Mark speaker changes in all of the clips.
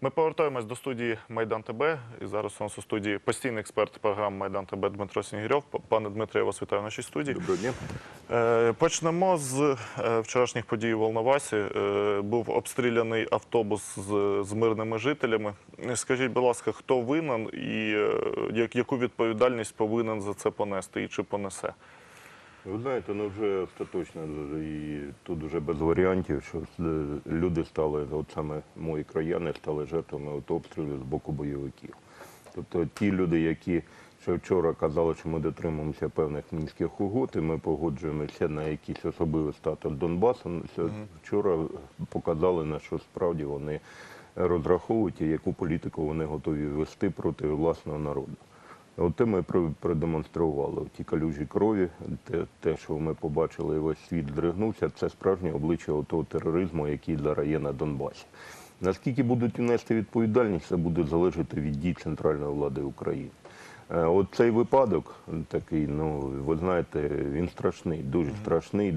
Speaker 1: Ми повертаємось до студії Майдан ТБ. І зараз у нас у студії постійний експерт програм Майдан ТБ Дмитро Снігирьов. Пане Дмитре, я вас вітаю в нашій студії.
Speaker 2: Доброго дня.
Speaker 1: Е, Почнемо з е, вчорашніх подій у Волновасі. Е, Був обстріляний автобус з, з мирними жителями. Скажіть, будь ласка, хто винен і яку відповідальність повинен за це понести і чи понесе?
Speaker 2: Ви знаєте, ну вже остаточно і тут вже без варіантів, що е, люди стали, от саме мої краяни стали жертвами от обстрілів з боку бойовиків. Тобто ті люди, які ще вчора казали, що ми дотримуємося певних мінських угод, і ми погоджуємося на якийсь особливий статус Донбасу. ну, Вчора показали, на що справді вони розраховують і яку політику вони готові вести проти власного народу. От ми продемонстрували ті калюжі крові, те, те, що ми побачили, і весь світ здригнувся, це справжнє обличчя того тероризму, який зараз є на Донбасі. Наскільки будуть нести відповідальність, це буде залежати від дій центральної влади України. Е, От цей випадок такий, ну ви знаєте, він страшний, дуже страшний.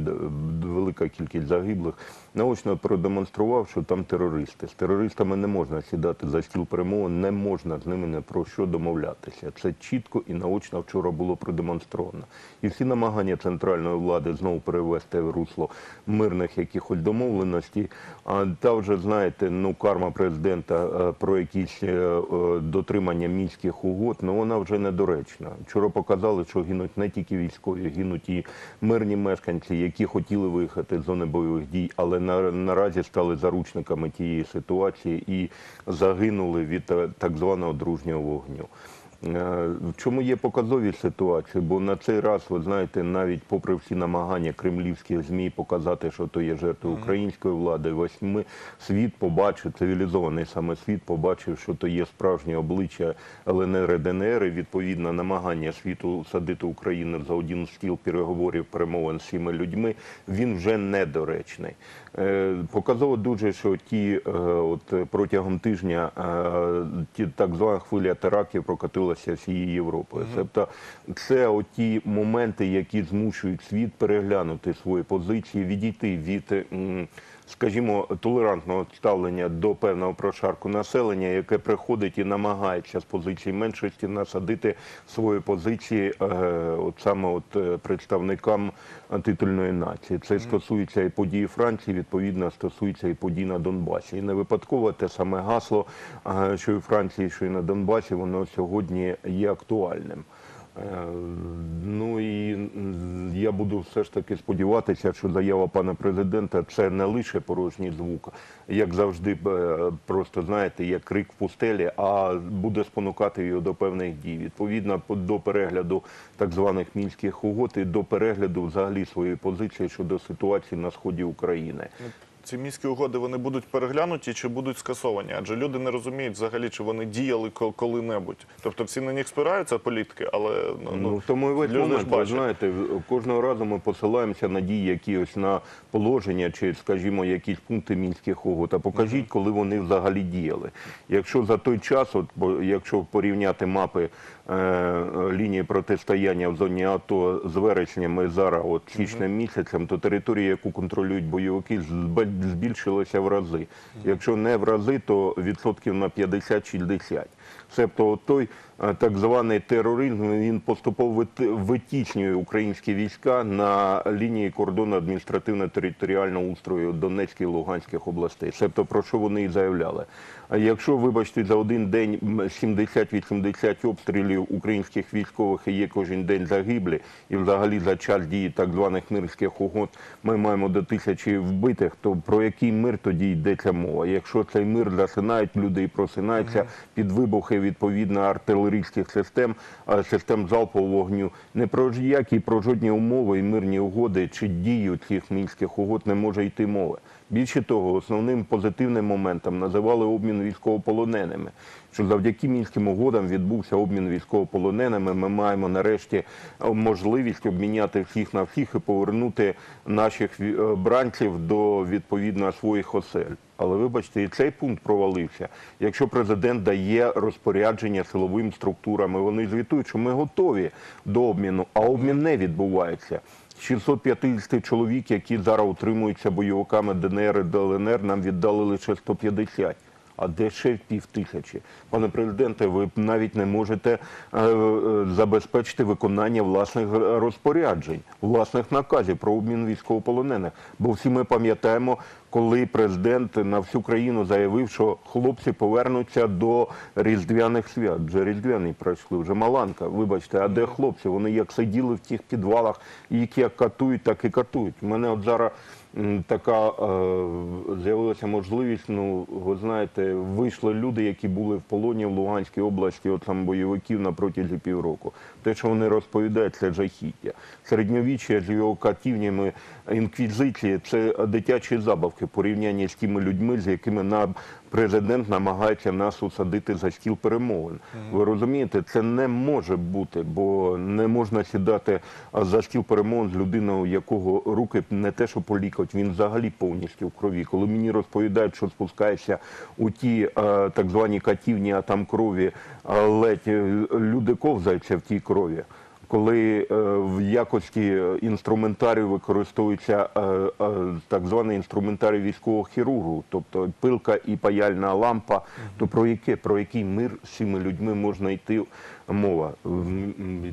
Speaker 2: Велика кількість загиблих. Наочно продемонстрував, що там терористи. З терористами не можна сідати за стіл перемовин, не можна з ними не про що домовлятися. Це чітко і наочно вчора було продемонстровано. І всі намагання центральної влади знову перевести в русло мирних якихось домовленостей. А та вже знаєте, ну карма президента е, про якісь е, дотримання мінських угод, ну вона вже недоречна. Вчора показали, що гинуть не тільки військові, гинуть і мирні мешканці, які хотіли виїхати з зони бойових дій, але на, наразі стали заручниками тієї ситуації і загинули від е, так званого дружнього вогню. Е, В чому є показові ситуації? Бо на цей раз, ви знаєте, навіть попри всі намагання кремлівських ЗМІ показати, що то є жертви української влади, ось ми світ побачив, цивілізований саме світ побачив, що то є справжнє обличчя ЛНР і ДНР, і відповідно намагання світу садити Україну за один стіл переговорів, перемовин з цими людьми, він вже недоречний. Е, Показово дуже, що ті е, от протягом тижня ті так звана хвиля терактів прокатилася всією Європою. Тобто це оті моменти, які змушують світ переглянути свої позиції, відійти від. Скажімо, толерантного ставлення до певного прошарку населення, яке приходить і намагається з позиції меншості насадити свої позиції, е, от саме от е, представникам титульної нації. Це стосується і подій Франції, відповідно стосується і подій на Донбасі. І не випадково те саме гасло, е, що і Франції, що і на Донбасі, воно сьогодні є актуальним. Е, Ну і я буду все ж таки сподіватися, що заява пана президента це не лише порожній звук, як завжди, е, просто знаєте, як крик в пустелі, а буде спонукати його до певних дій. Відповідно по- до перегляду так званих мінських угод і до перегляду взагалі своєї позиції щодо ситуації на сході України.
Speaker 1: Ці міські угоди вони будуть переглянуті чи будуть скасовані? Адже люди не розуміють взагалі, чи вони діяли ко- коли-небудь. Тобто всі на них спираються політики, але ну,
Speaker 2: Ну, тому і весь момент, ви знаєте, кожного разу ми посилаємося на дії якісь на положення чи, скажімо, якісь пункти мінських угод. А покажіть, коли вони взагалі діяли. Якщо за той час, от, якщо порівняти мапи лінії протистояння в зоні АТО з вересням і зараз, от січним місяцем, то територія, яку контролюють бойовики, зб- збільшилася в рази. Якщо не в рази, то відсотків на 50-60. Себто той е, так званий тероризм він поступово вит- витіснює українські війська на лінії кордону адміністративно-територіального устрою Донецької і Луганських областей. Себто про що вони і заявляли. А якщо, вибачте, за один день 70-80 обстрілів українських військових і є кожен день загиблі, і взагалі за час дії так званих мирських угод ми маємо до тисячі вбитих, то про який мир тоді йдеться мова? Якщо цей мир засинають люди і просинаються під вибухи відповідно артилерійських систем, а, систем залпового вогню, не про які про жодні умови і мирні угоди чи дію цих мінських угод не може йти мови. Більше того, основним позитивним моментом називали обмін військовополоненими. Що завдяки мінським угодам відбувся обмін військовополоненими. Ми маємо нарешті е, можливість обміняти всіх на всіх і повернути наших е, бранців до відповідно своїх осель. Але вибачте, і цей пункт провалився. Якщо президент дає розпорядження силовим структурам, і вони звітують, що ми готові до обміну, а обмін не відбувається. 650 чоловік, які зараз утримуються бойовиками ДНР і ДЛНР, нам віддали лише 150. А де ще пів тисячі? Пане президенте, ви навіть не можете е, е, забезпечити виконання власних розпоряджень, власних наказів про обмін військовополонених. Бо всі ми пам'ятаємо, коли президент на всю країну заявив, що хлопці повернуться до різдвяних свят. Вже різдвяні пройшли, вже маланка. Вибачте, а де хлопці? Вони як сиділи в тих підвалах, їх як катують, так і катують. У мене от зараз така е, з'явилася можливість. Ну, ви знаєте, вийшли люди, які були в полоні в Луганській області, от там бойовиків на протязі півроку. Те, що вони розповідають, це жахіття. Середньовіччя з його катівнями інквізиції це дитячі забавки в порівнянні з тими людьми, з якими нам президент намагається нас усадити за стіл перемовин. Ви розумієте, це не може бути, бо не можна сідати за стіл перемовин з людиною, якого руки не те, що по лікоть, він взагалі повністю в крові. Коли мені розповідають, що спускається у ті так звані катівні, а там крові ледь е, люди ковзаються в тій крові коли е, в якості інструментарію використовується е, е, так званий інструментарій військового хірургу, тобто пилка і паяльна лампа, то про яке про який мир з цими людьми можна йти мова?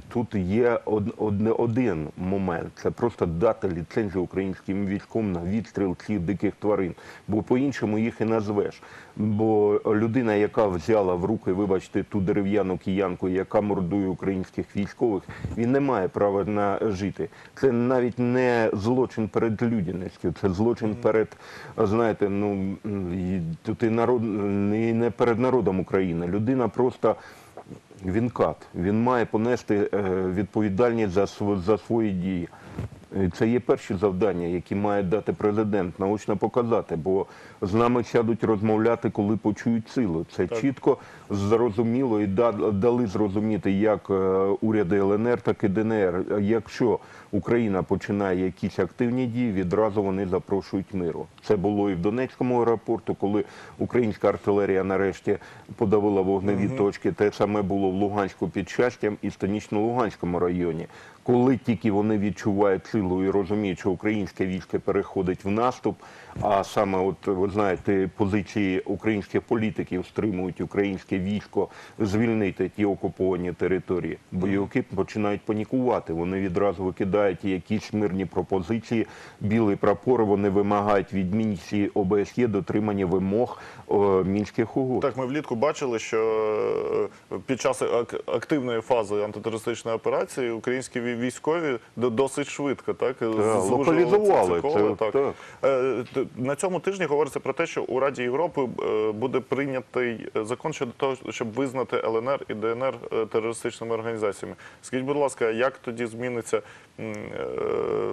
Speaker 2: Тут є одне один момент: це просто дати ліцензію українським військом на відстріл цих диких тварин, бо по-іншому їх і назвеш. Бо людина, яка взяла в руки, вибачте, ту дерев'яну киянку, яка мордує українських військових, він не має права на жити. Це навіть не злочин перед людяністю, це злочин перед, знаєте, ну тут і народ не не перед народом України. Людина просто. Він кат, він має понести е, відповідальність за, за свої дії. Це є перші завдання, які має дати президент, научно показати, бо з нами сядуть розмовляти, коли почують силу. Це чітко зрозуміло і да- дали зрозуміти як е, уряди ЛНР, так і ДНР. Якщо Україна починає якісь активні дії, відразу вони запрошують миру. Це було і в Донецькому аеропорту, коли українська артилерія нарешті подавила вогневі точки. Те саме було в Луганську під щастям і Станічно-Луганському районі. Коли тільки вони відчувають силу і розуміють, що українське військо переходить в наступ, а саме, от ви знаєте, позиції українських політиків стримують українське військо звільнити ті окуповані території. Бойовики починають панікувати. Вони відразу викидають якісь мирні пропозиції. Білий прапор вони вимагають від місії ОБСЄ дотримання вимог о, мінських угод.
Speaker 1: Так, ми влітку бачили, що е, під час ак- активної фази антитерористичної операції українські військові до- досить швидко так, звужували
Speaker 2: локалізували
Speaker 1: це
Speaker 2: це,
Speaker 1: так.
Speaker 2: так.
Speaker 1: Е, На цьому тижні говориться про те, що у Раді Європи е, буде прийнятий закон щодо того, щоб визнати ЛНР і ДНР е, терористичними організаціями. Скажіть, будь ласка, як тоді зміниться е,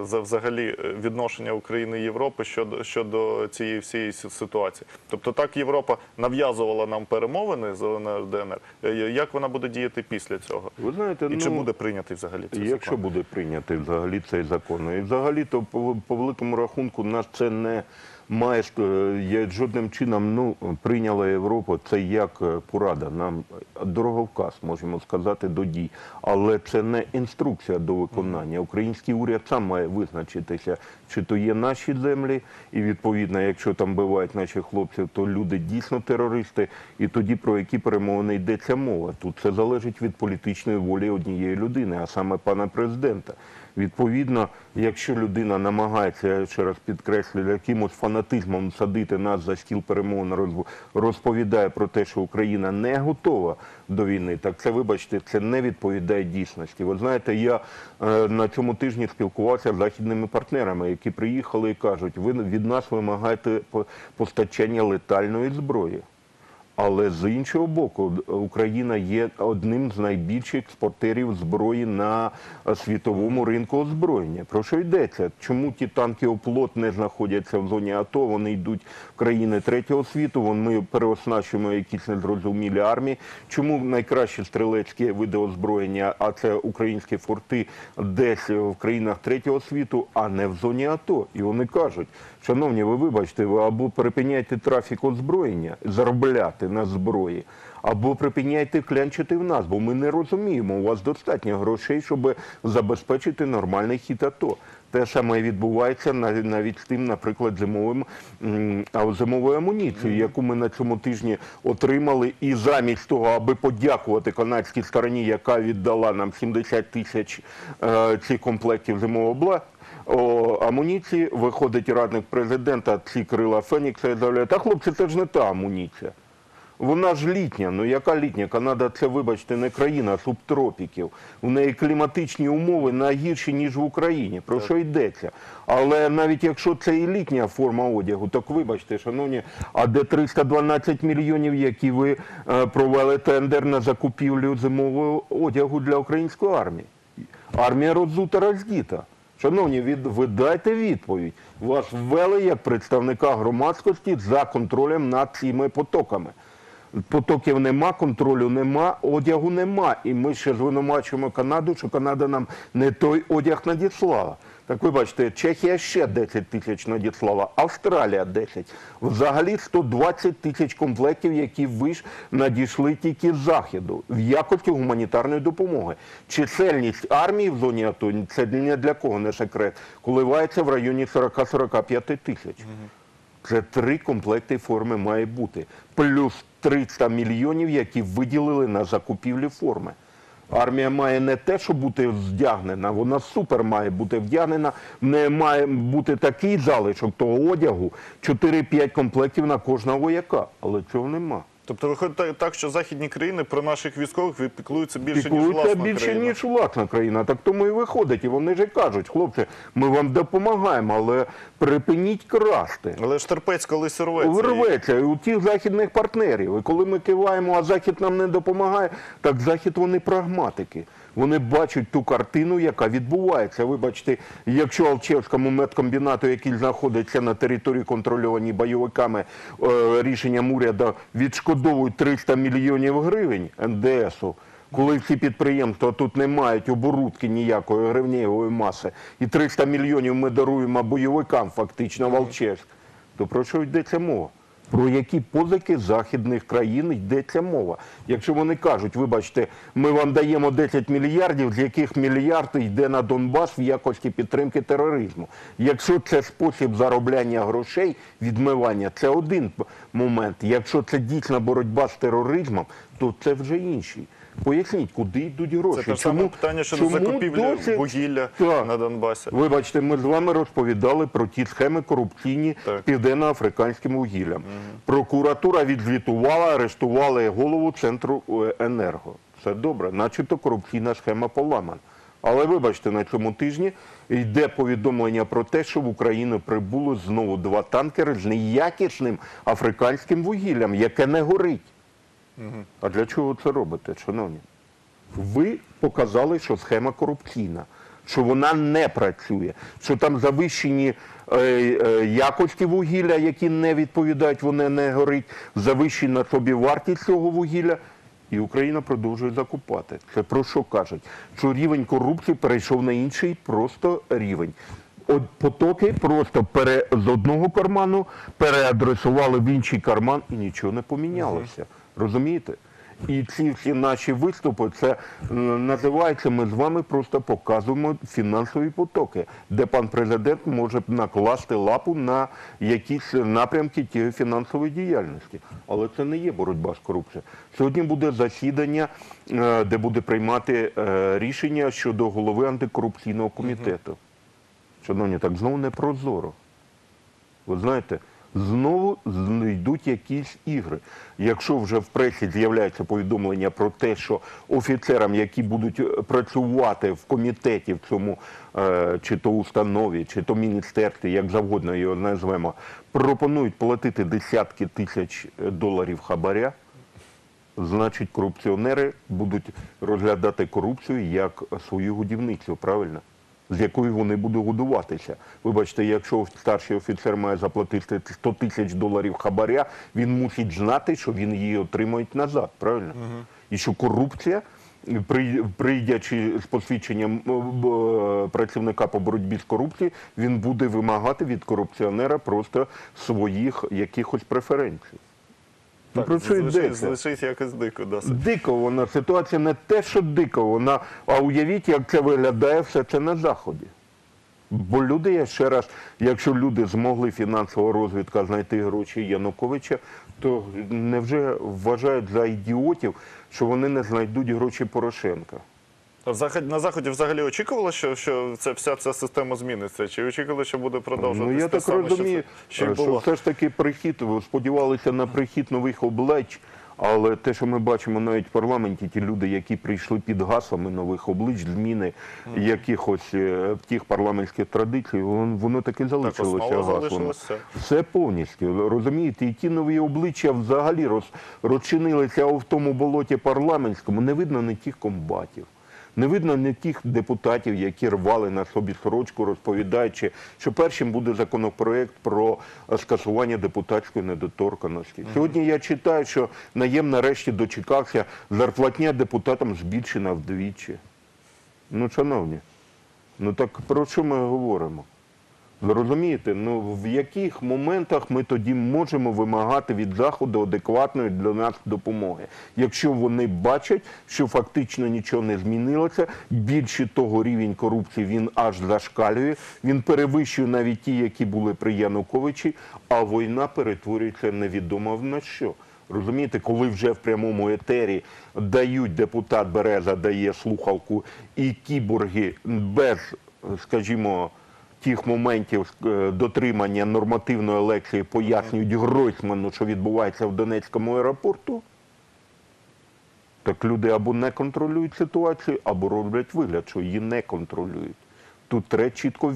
Speaker 1: за- взагалі е, відношення України і Європи щодо щодо цієї всієї ситуації? Тобто так Європа нав'язувала нам перемовини з ЛНР ДНР. Е, Як вона буде діяти після цього?
Speaker 2: Ви знаєте,
Speaker 1: І чи
Speaker 2: ну,
Speaker 1: буде прийнятий взагалі цей
Speaker 2: Якщо
Speaker 1: закон?
Speaker 2: буде прийнятий взагалі цей закон, і взагалі то по, по великому рахунку нас це не має е, є жодним чином. Ну прийняла Європа. Це як е, порада. Нам дороговказ можемо сказати до дій, але це не інструкція до виконання. Український уряд сам має визначитися, чи то є наші землі, і відповідно, якщо там бивають наші хлопців, то люди дійсно терористи, і тоді про які перемовини йдеться мова. Тут це залежить від політичної волі однієї людини, а саме пана президента. Відповідно, якщо людина намагається, я ще раз підкреслюю, якимось фанатизмом садити нас за стіл перемовин, розповідає про те, що Україна не готова до війни, так це, вибачте, це не відповідає дійсності. Ви знаєте, я е, на цьому тижні спілкувався з західними партнерами, які приїхали і кажуть, ви від нас вимагаєте постачання летальної зброї. Але з іншого боку, Україна є одним з найбільших експортерів зброї на світовому ринку озброєння. Про що йдеться? Чому ті танки оплот не знаходяться в зоні АТО? Вони йдуть в країни третього світу. Ми переоснащуємо якісь незрозумілі армії. Чому найкращі стрілецькі види озброєння, а це українські форти, десь в країнах третього світу, а не в зоні АТО? І вони кажуть, шановні, ви вибачте, ви або припиняйте трафік озброєння, заробляти на зброї, або припиняйте клянчити в нас, бо ми не розуміємо, у вас достатньо грошей, щоб забезпечити нормальний хід АТО. Те саме відбувається навіть, з тим, наприклад, зимовим зимовою амуніцією, яку ми на цьому тижні отримали. І замість того, аби подякувати канадській стороні, яка віддала нам 70 тисяч е, цих комплектів зимового амуніції виходить радник президента, ці крила Фенікса і заявляє, та хлопці, це ж не та амуніція. Вона ж літня. Ну яка літня? Канада це, вибачте, не країна субтропіків. У неї кліматичні умови найгірші, ніж в Україні. Про що йдеться? Але навіть якщо це і літня форма одягу, так вибачте, шановні, а де 312 мільйонів, які ви е, провели тендер на закупівлю зимового одягу для української армії? Армія роззута роздіта. Шановні, від, ви дайте відповідь. Вас ввели як представника громадськості за контролем над цими потоками. Потоків нема, контролю нема, одягу нема. І ми ще звинувачуємо Канаду, що Канада нам не той одяг надіслала. Так ви бачите, Чехія ще 10 тисяч надіслала, Австралія 10. Взагалі 120 тисяч комплектів, які ви ж надійшли тільки з Заходу в якості гуманітарної допомоги. Чисельність армії в зоні АТО, це не для кого не секрет, коливається в районі 40-45 тисяч. Це три комплекти форми має бути. Плюс 300 мільйонів, які виділили на закупівлі форми. Армія має не те, щоб бути вдягнена, вона супер має бути вдягнена. Не має бути такий залишок того одягу, 4-5 комплектів на кожного вояка. Але цього нема.
Speaker 1: Тобто виходить так- так, що західні країни про наших військових піклуються більше, ніж власна
Speaker 2: більше,
Speaker 1: країна.
Speaker 2: ніж власна країна. Так тому і виходить. І вони ж кажуть, хлопці, ми вам допомагаємо, але припиніть красти.
Speaker 1: Але ж терпець колись рветься.
Speaker 2: Рветься і у тих західних партнерів. І коли ми киваємо, а Захід нам не допомагає, так Захід вони прагматики. Вони бачать ту картину, яка відбувається. Вибачте, якщо Алчевському медкомбінату, який знаходиться на території контрольованій бойовиками, е, рішенням уряду відшкодовують 300 мільйонів гривень НДСу, коли всі підприємства тут не мають оборудки ніякої гривневої маси, і 300 мільйонів ми даруємо бойовикам, фактично в Алчевськ, то про що йдеться мова? Про які позики західних країн йдеться мова? Якщо вони кажуть, вибачте, ми вам даємо 10 мільярдів, з яких мільярд йде на Донбас в якості підтримки тероризму. Якщо це спосіб заробляння грошей, відмивання, це один момент. Якщо це дійсна боротьба з тероризмом, то це вже інший. Поясніть, куди йдуть гроші?
Speaker 1: Це те ж саме питання щодо закупівлі
Speaker 2: досі-
Speaker 1: вугілля
Speaker 2: Так.
Speaker 1: на Донбасі.
Speaker 2: Вибачте, ми з вами розповідали про ті схеми корупційні з південно-африканським вугіллям. Прокуратура відзвітувала, арештували голову центру е, енерго. Все добре, начебто корупційна схема поламана. Але вибачте, на цьому тижні йде повідомлення про те, що в Україну прибуло знову два танкери з неякісним африканським вугіллям, яке не горить. А для чого це робите, шановні? Ви показали, що схема корупційна, що вона не працює, що там завищені е, е, якості вугілля, які не відповідають, воно не горить, завищена собівартість цього вугілля. І Україна продовжує закупати. Це про що кажуть? Що рівень корупції перейшов на інший просто рівень. От потоки просто пере, з одного карману переадресували в інший карман і нічого не помінялося. Розумієте? І ці всі наші виступи, це називається, ми з вами просто показуємо фінансові потоки, де пан президент може накласти лапу на якісь напрямки тієї фінансової діяльності. Але це не є боротьба з корупцією. Сьогодні буде засідання, е, де буде приймати е, рішення щодо голови антикорупційного комітету. Шановні, так знову не прозоро. Ви знаєте, знову з- йдуть якісь ігри. Якщо вже в пресі з'являється повідомлення про те, що офіцерам, які будуть е, працювати в комітеті в цьому, е, чи то установі, чи то міністерстві, як завгодно його назвемо, пропонують платити десятки тисяч е, доларів хабаря, значить корупціонери будуть розглядати корупцію як свою годівницю, правильно? З якою вони будуть годуватися. Вибачте, якщо старший офіцер має заплатити 100 тисяч доларів хабаря, він мусить знати, що він її отримає назад, правильно? І що корупція, при- прийдячи з посвідченням е, працівника по боротьбі з корупцією, він буде вимагати від корупціонера просто своїх якихось преференцій. Ну, про що йдеться?
Speaker 1: звучить якось дико досить.
Speaker 2: Дико вона, ситуація не те, що дико, вона, а уявіть, як це виглядає все це на Заході. Бо люди, я ще раз, якщо люди змогли фінансова розвідка знайти гроші Януковича, то невже вважають за ідіотів, що вони не знайдуть гроші Порошенка?
Speaker 1: На заході взагалі очікували, що, що це вся ця система зміниться? Чи очікували, що буде продовжуватися?
Speaker 2: Ну я так
Speaker 1: саме, що
Speaker 2: розумію,
Speaker 1: це- що,
Speaker 2: що все ж таки прихід, сподівалися на прихід нових облич, але те, що ми бачимо навіть в парламенті, ті люди, які прийшли під гаслами нових облич, зміни якихось е, тих парламентських традицій, воно, воно таки залишилося
Speaker 1: основа
Speaker 2: гаслами. Все повністю. Розумієте, і ті нові обличчя взагалі роз, розчинилися в тому болоті парламентському. Не видно не тих комбатів. Не видно не тих депутатів, які рвали на собі сорочку, розповідаючи, що першим буде законопроект про е, скасування депутатської недоторканості. Сьогодні я читаю, що наєм нарешті дочекався, зарплатня депутатам збільшена вдвічі. Ну, шановні, ну так про що ми говоримо? Розумієте, ну в яких моментах ми тоді можемо вимагати від заходу адекватної для нас допомоги, якщо вони бачать, що фактично нічого не змінилося, більше того рівень корупції він аж зашкалює, він перевищує навіть ті, які були при Януковичі, а війна перетворюється невідомо на що. Розумієте, коли вже в прямому етері дають депутат Береза дає слухавку і кіборги без, скажімо, тих моментів е, дотримання нормативної лекції пояснюють Гройсману, що відбувається в Донецькому аеропорту, так люди або не контролюють ситуацію, або роблять вигляд, що її не контролюють. Тут треба чітко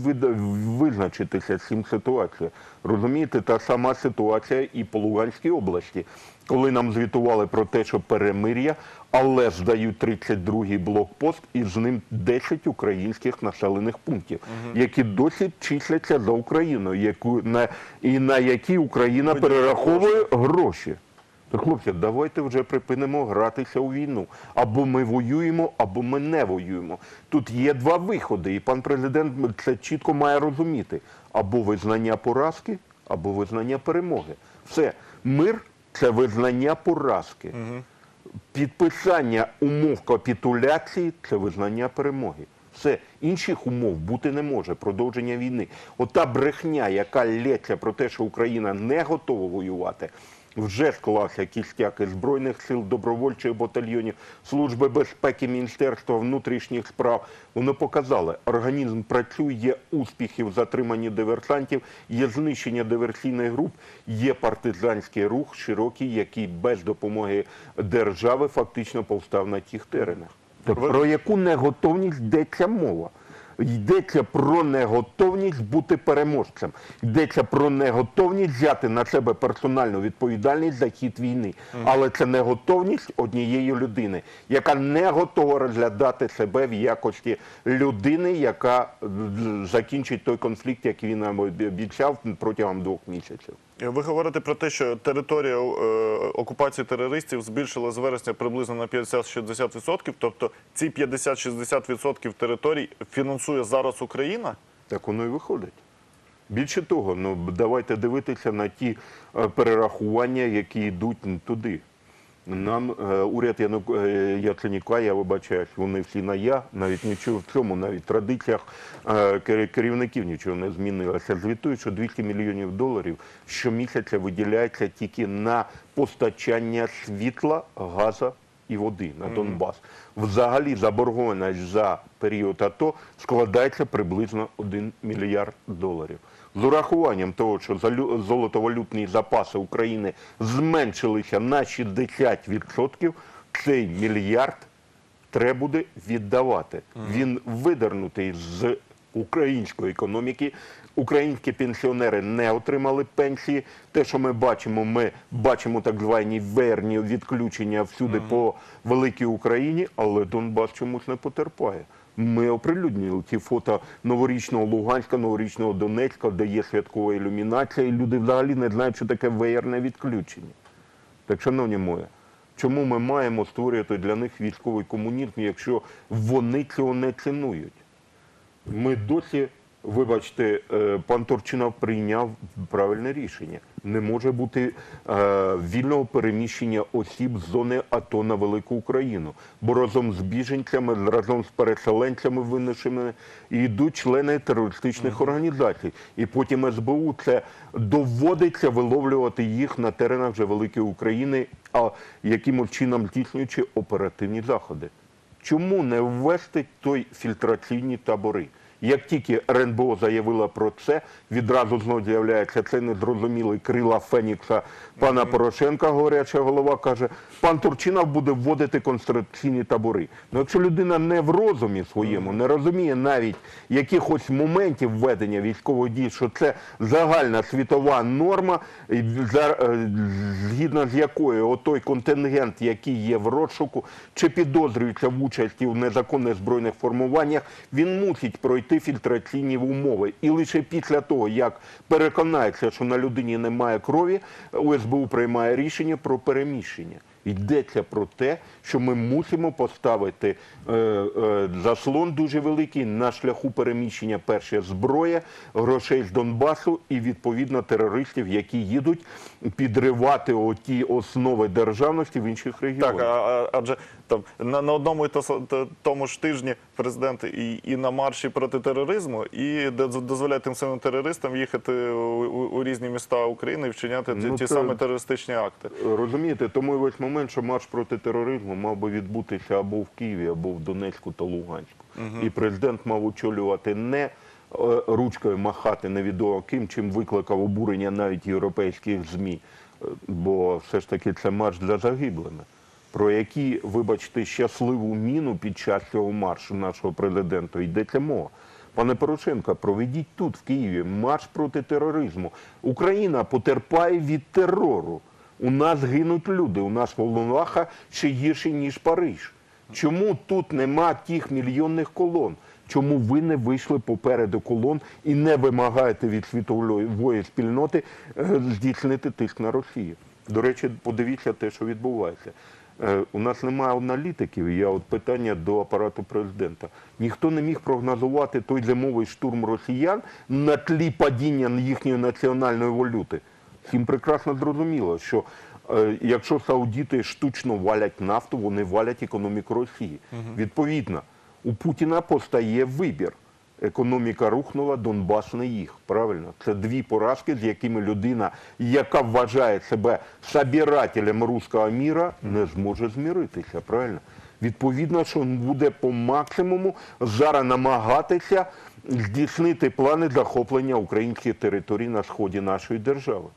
Speaker 2: визначитися з цим ситуацією. Розумієте, та сама ситуація і по Луганській області, коли нам звітували про те, що перемир'я, але здають 32-й блокпост і з ним 10 українських населених пунктів, які досі числяться за Україною, яку на і на які Україна перераховує гроші. То, хлопці, давайте вже припинимо гратися у війну. Або ми воюємо, або ми не воюємо. Тут є два виходи, і пан президент це чітко має розуміти: або визнання поразки, або визнання перемоги. Все, мир це визнання поразки. Підписання умов капітуляції це визнання перемоги. Все, інших умов бути не може. Продовження війни. Ота брехня, яка лється про те, що Україна не готова воювати, вже склався кістяки Збройних сил, добровольчих батальйонів, Служби безпеки, Міністерства внутрішніх справ. Воно показало, організм працює, є в затриманні диверсантів, є знищення диверсійних груп, є партизанський рух широкий, який без допомоги держави фактично повстав на тих теренах. Так
Speaker 1: Ви-
Speaker 2: про яку неготовність йдеться мова? Йдеться про неготовність бути переможцем. Йдеться про неготовність взяти на себе персональну відповідальність за хід війни. Але це неготовність однієї людини, яка не готова розглядати себе в якості людини, яка закінчить той конфлікт, який він нам обіцяв протягом двох місяців.
Speaker 1: Ви говорите про те, що територія е, окупації терористів збільшила з вересня приблизно на 50-60%. Тобто ці 50-60% територій фінансує зараз Україна?
Speaker 2: Так воно і виходить. Більше того, ну давайте дивитися на ті е, перерахування, які йдуть туди. Нам е, уряд е, Яценюка, я вибачаюсь, вони всі на я, навіть нічого в цьому, навіть в традиціях е, керівників нічого не змінилося. Звітують, що 200 мільйонів доларів щомісяця виділяється тільки на постачання світла, газу і води на Донбас. Взагалі заборгованість за період АТО складається приблизно 1 мільярд доларів. З урахуванням того, що золотовалютні запаси України зменшилися на 60%, цей мільярд треба буде віддавати. Він видернутий з української економіки. Українські пенсіонери не отримали пенсії. Те, що ми бачимо, ми бачимо так звані верні відключення всюди по великій Україні, але Донбас чомусь не потерпає. Ми оприлюднили ті фото новорічного Луганська, новорічного Донецька, де є святкова ілюмінація, і люди взагалі не знають, що таке веєрне відключення. Так, шановні мої, чому ми маємо створювати для них військовий комунізм, якщо вони цього не цінують? Ми досі Вибачте, е, пан Турчинов прийняв правильне рішення. Не може бути е, вільного переміщення осіб з зони АТО на велику Україну. Бо разом з біженцями, разом з переселенцями виношеними йдуть члени терористичних організацій. І потім СБУ це доводиться виловлювати їх на теренах вже великої України, а якимось чином здійснюючи оперативні заходи. Чому не ввести той фільтраційні табори? Як тільки РНБО заявила про це, відразу знову з'являється це незрозумілий крила Фенікса пана Порошенка, говоряча голова, каже, пан Турчинов буде вводити концентраційні табори. Ну, якщо людина не в розумі своєму, не розуміє навіть якихось моментів введення військових дій, що це загальна світова норма, е, згідно з якою отой контингент, який є в розшуку, чи підозрюється в участі в незаконних збройних формуваннях, він мусить пройти фільтраційні умови. І лише після того, як переконається, що на людині немає крові, ОСБУ приймає рішення про переміщення. Йдеться про те, що ми мусимо поставити е, е, заслон дуже великий на шляху переміщення перше зброя, грошей з Донбасу і відповідно терористів, які їдуть підривати оті основи державності в інших регіонах.
Speaker 1: Так, а- адже там на, на одному і то, то- тому ж тижні президент і, і на марші проти тероризму, і доз- дозволяє тим самим терористам їхати у, у, у різні міста України і вчиняти ті,
Speaker 2: Ну,
Speaker 1: ті
Speaker 2: це-
Speaker 1: самі терористичні акти.
Speaker 2: Розумієте, тому і весь момент, що марш проти тероризму мав би відбутися або в Києві, або в Донецьку та Луганську. І президент мав очолювати не е, ручкою махати невідомо ким, чим викликав обурення навіть європейських ЗМІ. Е, Бо все ж таки це марш для загиблими. Про які, вибачте, щасливу міну під час цього маршу нашого президента йдеться мова. Пане Порошенко, проведіть тут, в Києві, марш проти тероризму. Україна потерпає від терору. У нас гинуть люди, у нас Волноваха ще гірше, ніж Париж. Чому тут нема тих мільйонних колон? Чому ви не вийшли попереду колон і не вимагаєте від світової спільноти е, здійснити тиск на Росію? До речі, подивіться те, що відбувається. Е, У нас немає аналітиків. і Я от питання до апарату президента. Ніхто не міг прогнозувати той зимовий штурм росіян на тлі падіння їхньої національної валюти. Всім прекрасно зрозуміло, що е, якщо саудіти штучно валять нафту, вони валять економіку Росії. Відповідно, у Путіна постає вибір. Економіка рухнула, Донбас не їх. Правильно? Це дві поразки, з якими людина, яка вважає себе собирателем руського міра, не зможе зміритися. Правильно? Відповідно, що він буде по максимуму зараз намагатися здійснити плани захоплення українських територій на сході нашої держави.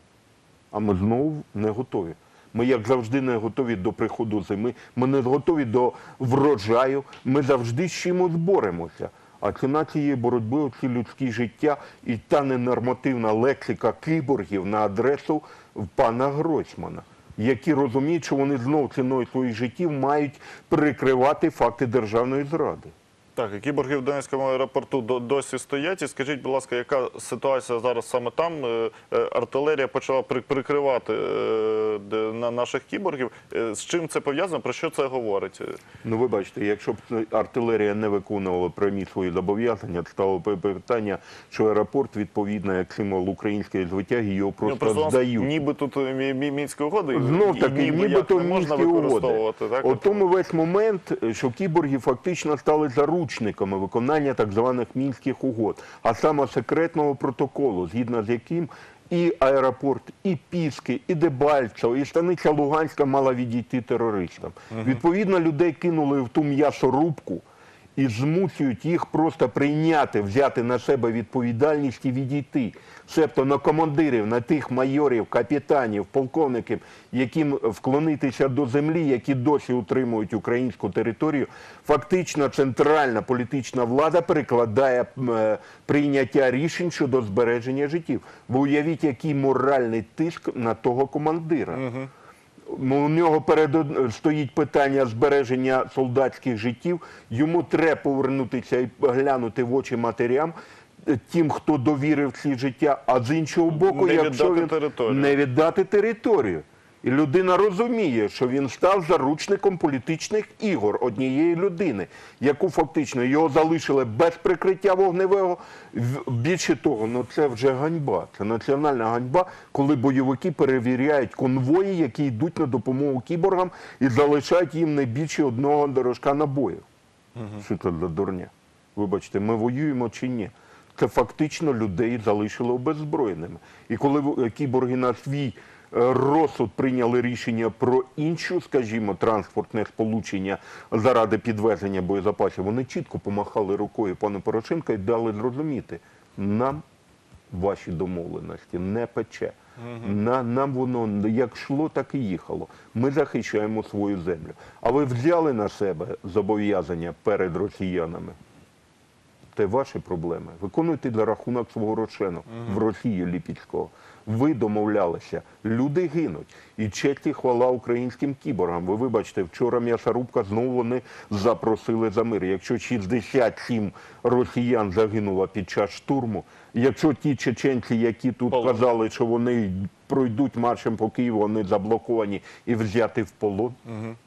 Speaker 2: А ми знову не готові. Ми, як завжди, не готові до приходу зими, ми не готові до врожаю, ми завжди з чимось боремося. А ціна цієї боротьби оці людські життя і та ненормативна лексика кіборгів на адресу пана Гройсмана, які розуміють, що вони знов ціною своїх життів мають прикривати факти державної зради.
Speaker 1: Так, кіборги в Донецькому аеропорту досі стоять. І скажіть, будь ласка, яка ситуація зараз саме там? Е, е, Артилерія почала прикривати е, на наших кіборгів. З чим це пов'язано? Про що це говорить?
Speaker 2: Ну, ви бачите, якщо б артилерія не виконувала прямі свої зобов'язання, стало б питання, що аеропорт, відповідно, як символ української звитяги, його
Speaker 1: Ну,
Speaker 2: просто здають.
Speaker 1: ніби тут мі- мі- мінські угоди, і-
Speaker 2: Знов
Speaker 1: і ніби як
Speaker 2: нібито
Speaker 1: не можна
Speaker 2: угоди.
Speaker 1: використовувати. Так?
Speaker 2: От тому весь момент, що кіборги фактично стали заручниками виконання так званих мінських угод, а саме секретного протоколу, згідно з яким і аеропорт, і Піски, і Дебальцево, і станиця Луганська мала відійти терористам. Відповідно, людей кинули в ту м'ясорубку і змусюють їх просто прийняти, взяти на себе відповідальність і відійти. Себто на командирів, на тих майорів, капітанів, полковників, яким вклонитися до землі, які досі утримують українську територію, фактично центральна політична влада перекладає е, прийняття рішень щодо збереження життів. Ви уявіть, який моральний тиск на того командира. Ну, У нього перед стоїть питання збереження солдатських життів. Йому треба повернутися і глянути в очі матерям. е, Тим, хто довірив ці життя, а з іншого боку,
Speaker 1: Не
Speaker 2: якщо він
Speaker 1: територію.
Speaker 2: не віддати територію. І людина розуміє, що він став заручником політичних ігор однієї людини, яку фактично його залишили без прикриття вогневого. Більше того, ну це вже ганьба. Це національна ганьба, коли бойовики перевіряють конвої, які йдуть на допомогу кіборгам і залишають їм не більше одного дорожка набоїв. Що це за дурня? Вибачте, ми воюємо чи ні? Це фактично людей залишило беззброєними. І коли кіборги на свій е, розсуд прийняли рішення про іншу, скажімо, транспортне сполучення заради підвезення боєзапасів, вони чітко помахали рукою пану Порошенка і дали зрозуміти, нам ваші домовленості не пече. На, нам воно як йшло, так і їхало. Ми захищаємо свою землю. А ви взяли на себе зобов'язання перед росіянами? Це ваші проблеми. Виконуйте за рахунок свого рошену в Росії Ліпіцького. Ви домовлялися, люди гинуть. І честь і хвала українським кіборгам. Ви вибачте, вчора м'ясорубка знову вони запросили за мир. Якщо 67 росіян загинуло під час штурму, якщо ті чеченці, які тут
Speaker 1: Полон.
Speaker 2: казали, що вони пройдуть маршем по Києву, вони заблоковані і взяти в полон,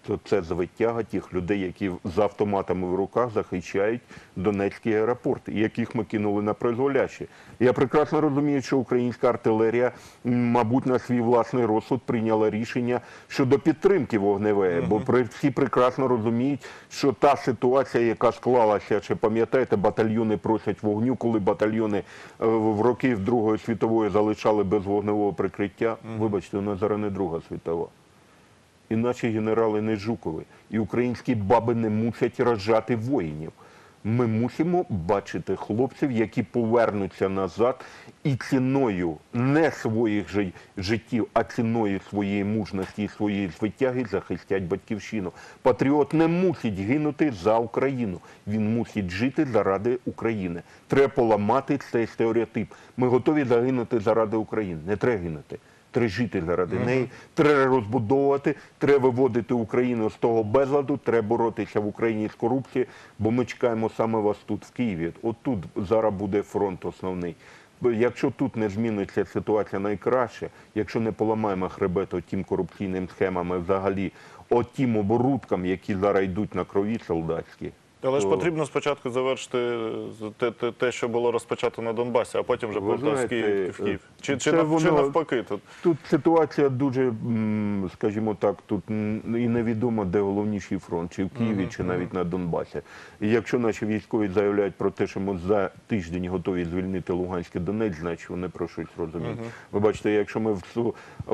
Speaker 2: то це звитяга тих людей, які з автоматами в руках захищають Донецький аеропорт, яких ми кинули на призволяще. Я прекрасно розумію, що українська артилерія, мабуть, на свій власний розсуд прийняла рішення щодо підтримки вогневої, бо всі прекрасно розуміють, що та ситуація, яка склалася, чи пам'ятаєте, батальйони просять вогню, коли батальйони е, в роки Другої світової залишали без вогневого прикриття. Вибачте, у нас зараз не Друга світова. І наші генерали не жукові, і українські баби не мусять рожати воїнів. Ми мусимо бачити хлопців, які повернуться назад і ціною не своїх жи- життів, а ціною своєї мужності і своєї звитяги захистять батьківщину. Патріот не мусить гинути за Україну. Він мусить жити заради України. Треба поламати цей стереотип. Ми готові загинути заради України. Не треба гинути. Треба жити заради неї, треба розбудовувати, треба виводити Україну з того безладу, треба боротися в Україні з корупцією, бо ми чекаємо саме вас тут, в Києві. От тут зараз буде фронт основний. Якщо тут не зміниться ситуація найкраще, якщо не поламаємо хребет тим корупційним схемам, і взагалі отім оборудкам, які зараз йдуть на крові солдатські.
Speaker 1: Але ж потрібно спочатку завершити е, те, те, те, що було розпочато на Донбасі, а потім вже повертатися в Київ, в Київ. Чи, навпаки тут?
Speaker 2: Тут ситуація дуже, скажімо так, тут і невідомо, де головніший фронт, чи в Києві, чи навіть на Донбасі. І якщо наші військові заявляють про те, що ми за тиждень готові звільнити Луганський Донець, значить вони про щось розуміють. Ви бачите, якщо ми в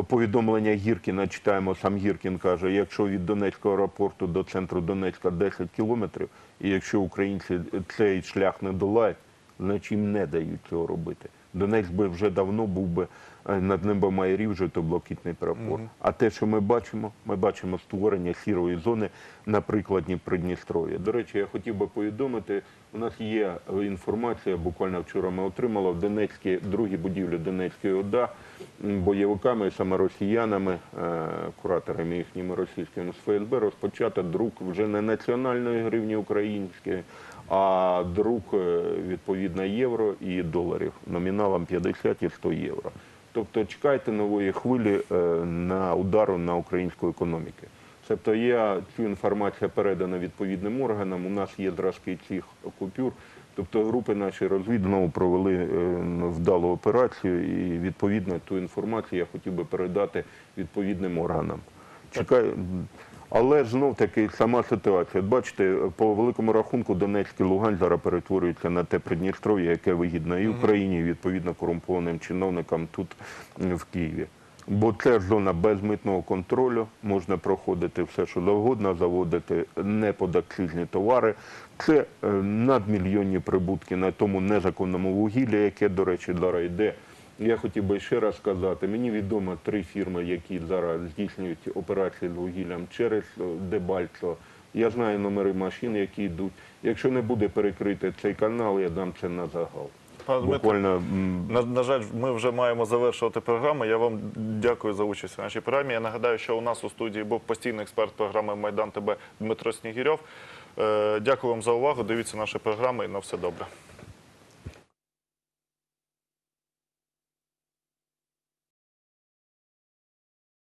Speaker 2: повідомлення Гіркіна читаємо, сам Гіркін каже, якщо від Донецького аеропорту до центру Донецька 10 кілометрів, і якщо українці цей шлях не долають, значить їм не дають цього робити. Донецьк би вже давно був би е, над ним би має рів жовто блакитний прапор. А те, що ми бачимо, ми бачимо створення сірої зони на прикладі Придністров'я. До речі, я хотів би повідомити, у нас є інформація, буквально вчора ми отримали в Донецькій, другій будівлі Донецької ОДА бойовиками, саме росіянами, е, кураторами їхніми російськими з ФСБ розпочато друк вже не національної гривні української, а друк е, відповідно євро і доларів номіналом 50 і 100 євро. Тобто чекайте нової хвилі е, на удару на українську економіку. Тобто я цю інформацію передана відповідним органам. У нас є зразки цих купюр. Тобто групи наші розвід знову провели е, вдалу операцію, і відповідно ту інформацію я хотів би передати відповідним органам. Чекаю. Але знов таки сама ситуація. От Бачите, по великому рахунку Донецький Лугань зараз перетворюється на те Придністров'я, яке вигідно і Україні, і відповідно корумпованим чиновникам тут в Києві. Бо це зона безмитного контролю, можна проходити все, що завгодно, заводити неподакцизні товари. Це е, надмільйонні прибутки на тому незаконному вугіллі, яке, до речі, зараз йде. Я хотів би ще раз сказати, мені відомо три фірми, які зараз здійснюють операції з вугіллям через е, Дебальцо. Я знаю номери машин, які йдуть. Якщо не буде перекрити цей канал, я дам це на загал.
Speaker 1: Пане
Speaker 2: Буквально
Speaker 1: На, на жаль, ми вже маємо завершувати програму. Я вам дякую за участь в нашій програмі. Я нагадаю, що у нас у студії був постійний експерт програми Майдан ТБ Дмитро Снігірьов. Е, дякую вам за увагу. Дивіться наші програми і на все добре.